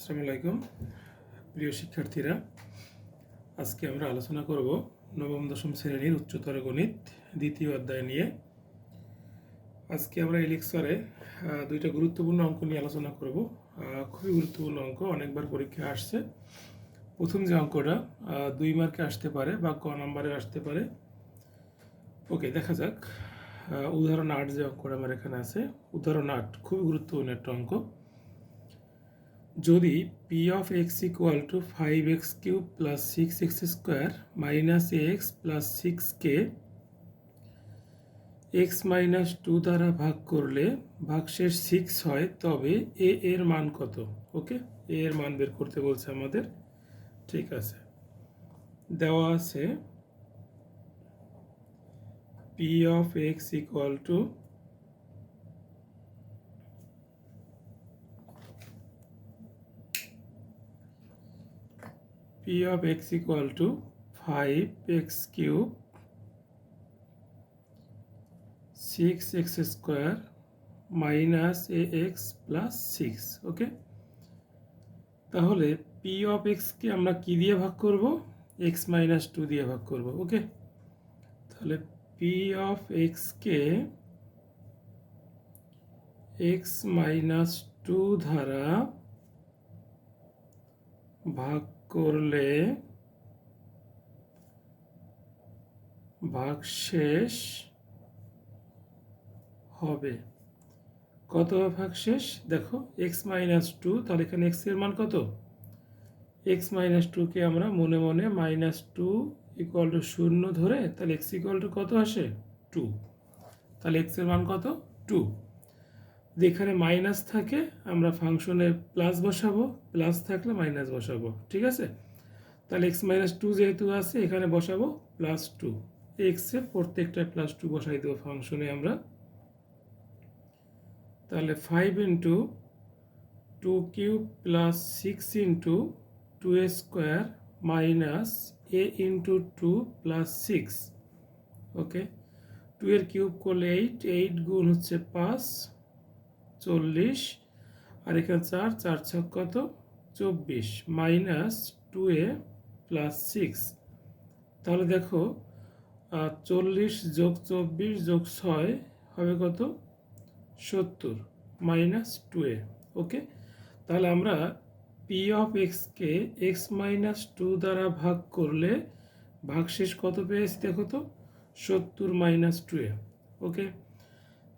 আসসালামু আলাইকুম। প্রিয় শিক্ষার্থীরা, আজকে আমরা আলোচনা করব নবম, দশম শ্রেণির উচ্চতর গণিত দ্বিতীয় অধ্যায় নিয়ে। আজকে আমরা এই লেকচারে দুইটা গুরুত্বপূর্ণ অঙ্ক নিয়ে আলোচনা করব। খুবই গুরুত্বপূর্ণ অঙ্ক, অনেকবার পরীক্ষায় আসছে। প্রথম যে অঙ্কটা দুই মার্কে আসতে পারে বা ক নাম্বারে আসতে পারে। ওকে, দেখা যাক। উদাহরণ আট যে অঙ্কটা আমার এখানে আছে, উদাহরণ আট, খুবই গুরুত্বপূর্ণ একটা অঙ্ক। যদি P of X equal to five X cube plus six X square minus X plus six K X minus two দ্বারা ভাগ করলে ভাগশেষ সিক্স হয়, তবে এ এর মান কত? ওকে এ এর মান বের করতে বলছে আমাদের। ঠিক আছে। দেওয়া আছে P of X equal to p of x equal to 5x cube 6x square minus ax plus 6 okay তাহলে p of x কে আমরা কি দিয়ে ভাগ করব x minus 2 দিয়ে ভাগ করব ওকে তাহলে p of x K x minus 2 দ্বারা ভাগ করলে ভাগশেষ হবে। কত হবে ভাগশেষ? দেখো এক্স মাইনাস টু তাহলে এখানে এক্সের মান কত? এক্স মাইনাস টুকে আমরা মনে মনে মাইনাস টু ইকুয়াল টু শূন্য ধরে, তাহলে এক্স ইকুয়াল টু কত আসে? টু তাহলে এক্সের মান কত? টু যেখানে মাইনাস থাকে, আমরা ফাংশনে প্লাস বসাবো প্লাস থাকলে মাইনাস বসাবো, ঠিক আছে? তাহলে এক্স মাইনাস টু যেহেতু আছে, এখানে বসাবো প্লাস টু এক্সে প্রত্যেকটা প্লাস টু বসাই দেবো ফাংশনে আমরা। তাহলে five into two cube plus six into two A square minus A into two plus six okay two এর কিউব করলে এইট এইট গুণ হচ্ছে পাঁচ। চল্লিশ, আর এখানে চার চার ছক কত? চব্বিশ, minus two A plus six. তাহলে দেখো চল্লিশ যোগ চব্বিশ যোগ ছয় হবে কত? সত্তর, মাইনাস টু এ, ওকে? তাহলে আমরা পি অফ এক্সকে এক্স মাইনাস টু দ্বারা ভাগ করলে ভাগশেষ কত পেয়েছি দেখো তো? সত্তর মাইনাস টু এ, ওকে?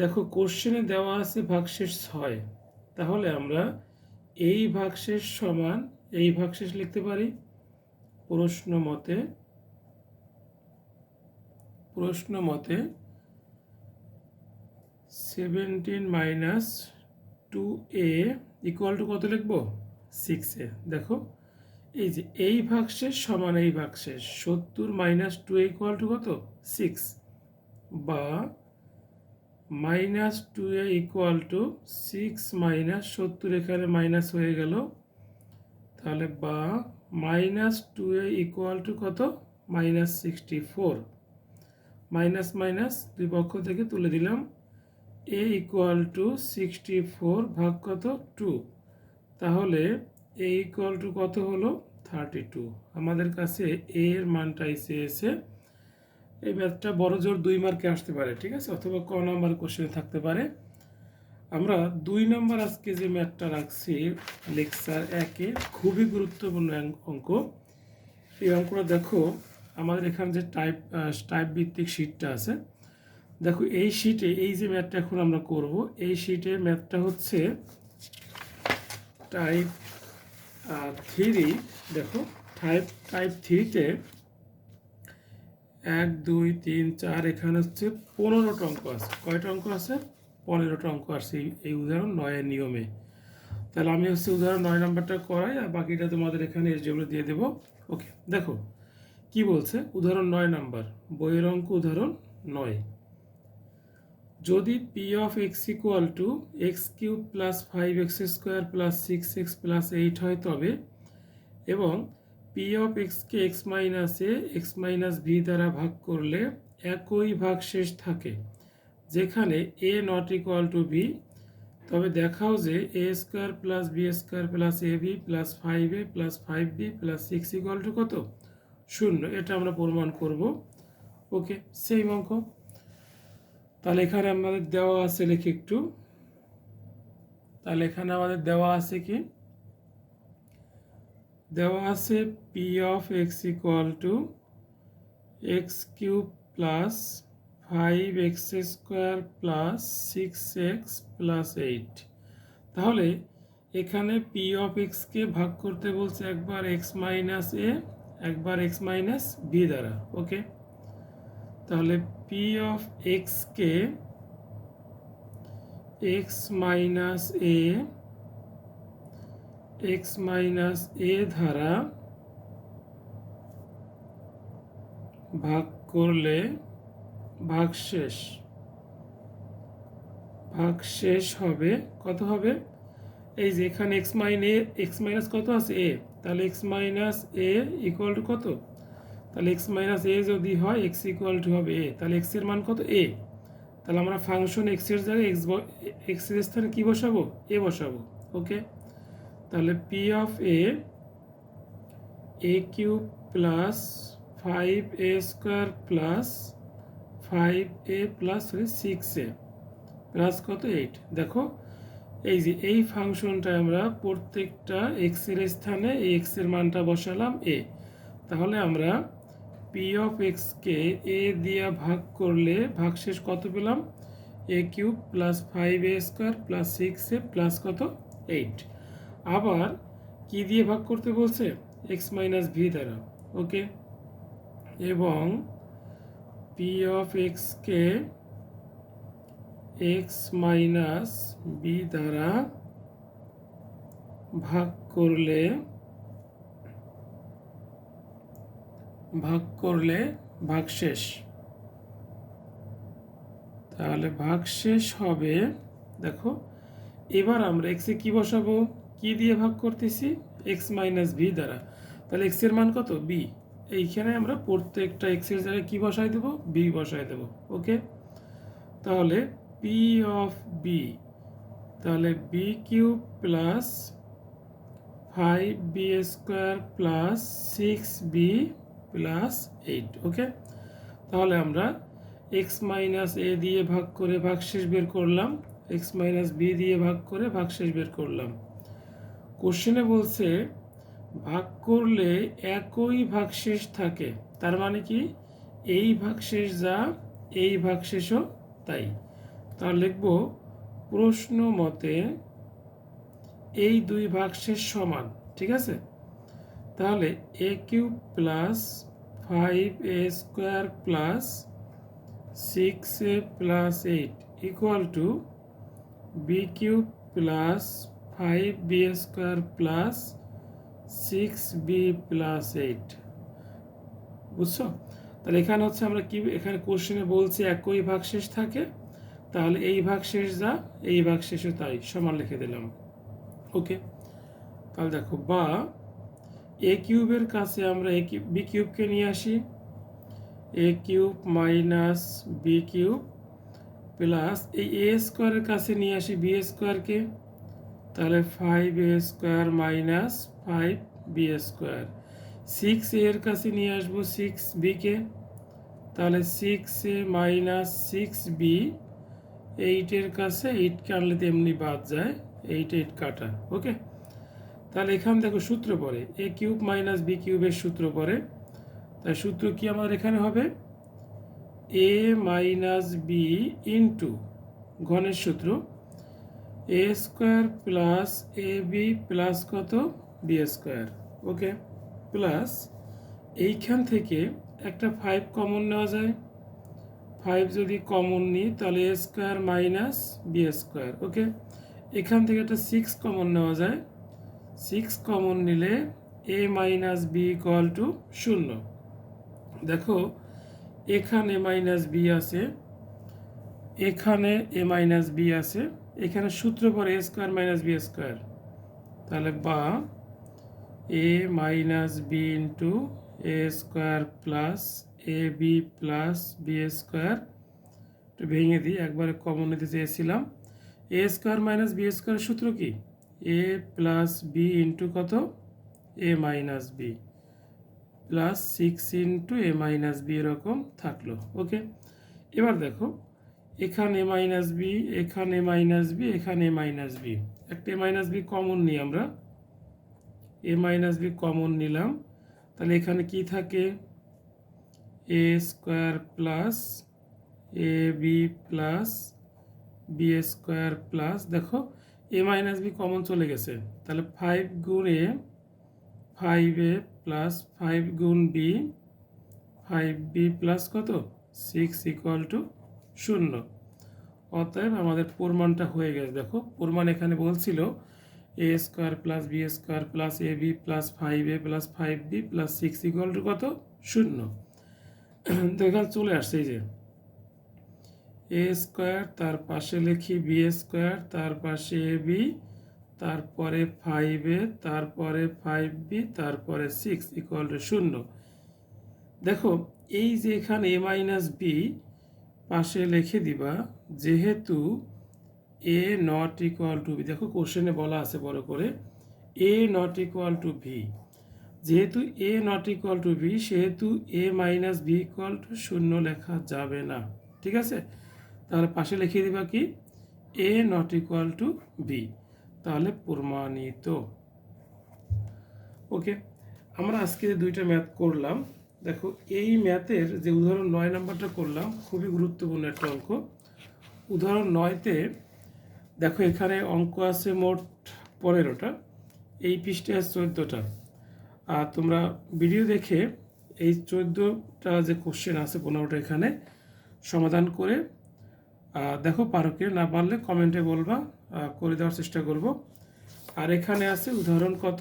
দেখো কোশ্চেনে দেওয়া আছে ভাগশেষ ছয়। তাহলে আমরা এই ভাগশেষ সমান এই ভাগশেষ লিখতে পারি? প্রশ্ন মতে প্রশ্ন মতে seventeen minus two A equal to কত লিখব? সিক্স এ দেখো, এই যে এই ভাগশেষ সমান এই ভাগশেষ, সত্তর মাইনাস টু ইকুয়াল টু কত? সিক্স বা minus two A equal to six minus সত্তর এখানে মাইনাস হয়ে গেল। তাহলে বা minus two A equal to কত? Minus sixty four minus minus দুই পক্ষ থেকে তুলে দিলাম। A equal to sixty four ভাগ কত? টু তাহলে এ ইকুয়াল টু কত হলো? থার্টি টু আমাদের কাছে এর মানটা এসে এসে এই ম্যাথটা বড় জোর দুই মার্কে আসতে পারে, ঠিক আছে? অথবা ক নাম্বার কোশ্চেন থাকতে পারে। আমরা দুই নাম্বার আজকে যে ম্যাথটা রাখছি লেকচার একে খুবই গুরুত্বপূর্ণ অঙ্ক- এই অঙ্কটা দেখো, আমাদের এখানে যে টাইপ টাইপ ভিত্তিক শিটটা আছে, দেখো এই শিটে এই যে ম্যাথটা এখন আমরা করব, এই শিটে ম্যাথটা হচ্ছে টাইপ থ্রি দেখো টাইপ টাইপ থ্রিতে এক, দুই, তিন, চার, এখানে হচ্ছে পনেরোটা অঙ্ক আছে। কয়টা অঙ্ক আছে? পনেরোটা অঙ্ক আছে এই- উদাহরণ নয়ের নিয়মে। তাহলে আমি হচ্ছে উদাহরণ নয় নাম্বারটা করাই আর বাকিটা তোমাদের এখানে যেগুলো দিয়ে দেবো। ওকে দেখো, কি বলছে? উদাহরণ নয় নাম্বার, বইয়ের অঙ্ক উদাহরণ নয়। যদি P of X equal to X cube plus five X square plus six X plus eight হয় তবে, এবং পি অফ এক্সকে X minus X minus V দ্বারা ভাগ করলে একই ভাগ শেষ থাকে, যেখানে A not equal to V তবে দেখাও যে A square plus B square plus A B plus five A plus five B plus six equal to কত? শূন্য, এটা আমরা প্রমাণ করব। ওকে সেই অঙ্ক। তাহলে এখানে আমাদের দেওয়া আছে, লিখি একটু। তাহলে এখানে আমাদের দেওয়া আছে কি? দেওয়া আছে P of X equal to X cube plus five X square plus six X plus eight তাহলে এখানে পি অফ এক্সকে ভাগ করতে বলছে একবার এক্স মাইনাস এ একবার এক্স মাইনাস বি দ্বারা ওকে তাহলে পি অফ এক্সকে X minus A X minus A ধারা ভাগ করলে ভাগশেষ ভাগশেষ হবে, কত হবে? এই যে এখানে এক্স মাইনে, এক্স মাইনাস কত আছে? এ। তাহলে X minus A equal to কত? তাহলে এক্স মাইনাস এ যদি হয়, এক্স ইকুয়াল টু হবে এ। তাহলে এক্সের মান কত? এ। তাহলে আমরা ফাংশন এক্সের জায়গায় এক্স এক্সের স্থানে কী বসাবো? এ বসাবো। ওকে? তাহলে P of A cube plus five A square plus five A plus six A plus কত এইট দেখো, এই যে এই ফাংশনটা আমরা প্রত্যেকটা এক্সের স্থানে এই এক্সের মানটা বসালাম এ তাহলে আমরা পি অফ এক্সকে এ দিয়ে ভাগ করলে ভাগশেষ কত পেলাম? A cube plus five A square plus six A plus কত? এইট আবার কি দিয়ে ভাগ করতে বলছে? এক্স মাইনাস ভি দ্বারা। ওকে? এবং পি অফ এক্সকে এক্স মাইনাস বি দ্বারা ভাগ করলে ভাগ করলে ভাগশেষ। তাহলে ভাগশেষ হবে, দেখো, এবার আমরা এক্সে কি বসাবো? কি দিয়ে ভাগ করতেছি? এক্স মাইনাস ভি দ্বারা। তাহলে এক্সের মান কত? বি এইখানে আমরা প্রত্যেকটা এক্সের জায়গায় কি বসাই দেবো? বি বসাই দেবো। ওকে তাহলে পি অফ বি তাহলে B cube plus five B square plus six B plus eight okay তাহলে আমরা এক্স মাইনাস এ দিয়ে ভাগ করে ভাগশেষ বের করলাম। এক্স মাইনাস বি দিয়ে ভাগ করে ভাগশেষ বের করলাম। কোশ্চেনে বলছে, ভাগ করলে একই ভাগশেষ থাকে। তার মানে কি? এই ভাগশেষ যা, এই ভাগশেষও তাই। তাহলে লিখব, প্রশ্ন মতে এই দুই ভাগশেষ সমান, ঠিক আছে? তাহলে A cube plus five A square plus six A plus eight equal to B cube plus five B square plus six B plus eight বুঝছ? তাহলে এখানে হচ্ছে আমরা কি, এখানে কোশ্চেনে বলছি একই ভাগশেষ থাকে, তাহলে এই ভাগশেষ যা, এই ভাগশেষও তাই, সমান লিখে দিলাম। ওকে তাহলে দেখো, বা এ কিউবের কাছে আমরা এ কিউব বি কিউবকে নিয়ে আসি। A cube minus B cube plus এই এ স্কোয়ারের কাছে নিয়ে আসি বি স্কোয়ারকে তাহলে five A square minus five B square six এর কাছে নিয়ে আসব সিক্স বিকে তাহলে six A minus six B এইটের কাছে এইট কাটলে তেমনি বাদ যায় এইট এইট কাটা ওকে তাহলে এখান দেখো সূত্র পড়ে এ কিউব মাইনাস বি কিউবের সূত্র পড়ে। তাই সূত্র কি আমার এখানে হবে? এ মাইনাস বি ইন্টু ঘনের সূত্র। A square plus A B plus কত? বি স্কোয়ার ওকে প্লাস এইখান থেকে একটা ফাইভ কমন নেওয়া যায়। ফাইভ যদি কমন নিই, তাহলে A square minus B square okay এখান থেকে একটা সিক্স কমন নেওয়া যায়। সিক্স কমন নিলে A minus B equal to শূন্য। দেখো, এখানে মাইনাস বি আছে, এখানে এ মাইনাস বি আছে। এখানে সূত্র পরে A square minus B square তাহলে বা A minus B into A square plus A B plus B square একটু ভেঙে দিই, একবারে কমন নিতে চেয়েছিলাম। A square minus B square সূত্র কি? এ প্লাস বি ইন্টু কত? A minus B plus six into A minus B এরকম থাকল ওকে এবার দেখো এখানে মাইনাস বি, এখানে মাইনাস বি, এখানে মাইনাস বি। একটা এ মাইনাস বি কমন নিই আমরা। এ মাইনাস বি কমন নিলাম। তাহলে এখানে কি থাকে? A square plus A B plus B square plus. দেখো, এ মাইনাস বি কমন চলে গেছে। তাহলে ফাইভ গুণ A five A plus five গুণ বি ফাইভ বি প্লাস কত? সিক্স ইকুয়াল টু শূন্য। অতএব আমাদের প্রমাণটা হয়ে গেছে। দেখো, প্রমাণ এখানে বলছিল A square plus B square plus A B plus five A plus five B plus six equal to কত? শূন্য। তো এখানে চলে আসছে এই যে এ স্কোয়ার তার পাশে লিখি বি স্কোয়ার তার পাশে এ বি তারপরে ফাইভ এ তারপরে ফাইভ বি তারপরে সিক্স ইকুয়াল টু শূন্য। দেখো, এই যে এখানে এ মাইনাস বি পাশে লিখে দিবা, যেহেতু A not equal to B দেখো কোশ্চেনে বলা আছে বড় করে A not equal to B যেহেতু A not equal to B সেহেতু A minus B equal to শূন্য লেখা যাবে না, ঠিক আছে? তাহলে পাশে লিখে দিবা কি? A not equal to B তাহলে প্রমাণিত। ওকে আমরা আজকে দুইটা ম্যাথ করলাম। দেখো, এই ম্যাথের যে উদাহরণ নয় নাম্বারটা করলাম, খুবই গুরুত্বপূর্ণ একটা অঙ্ক। উদাহরণ নয়তে দেখো, এখানে অঙ্ক আছে মোট পনেরোটা, এই পৃষ্ঠে আছে চোদ্দোটা। আর তোমরা ভিডিও দেখে এই চোদ্দোটা যে কোশ্চেন আছে, পনেরোটা এখানে সমাধান করে দেখো পারো না পারলে কমেন্টে বলবা করে দেওয়ার চেষ্টা করব। আর এখানে আছে উদাহরণ কত?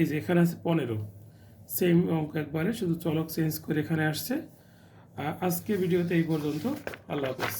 এই যে এখানে আছে পনেরো। সেম অঙ্ক একবারে, শুধু চলক চেঞ্জ করে এখানে আসছে। আজকে ভিডিওতে এই পর্যন্ত। আল্লাহ হাফেজ।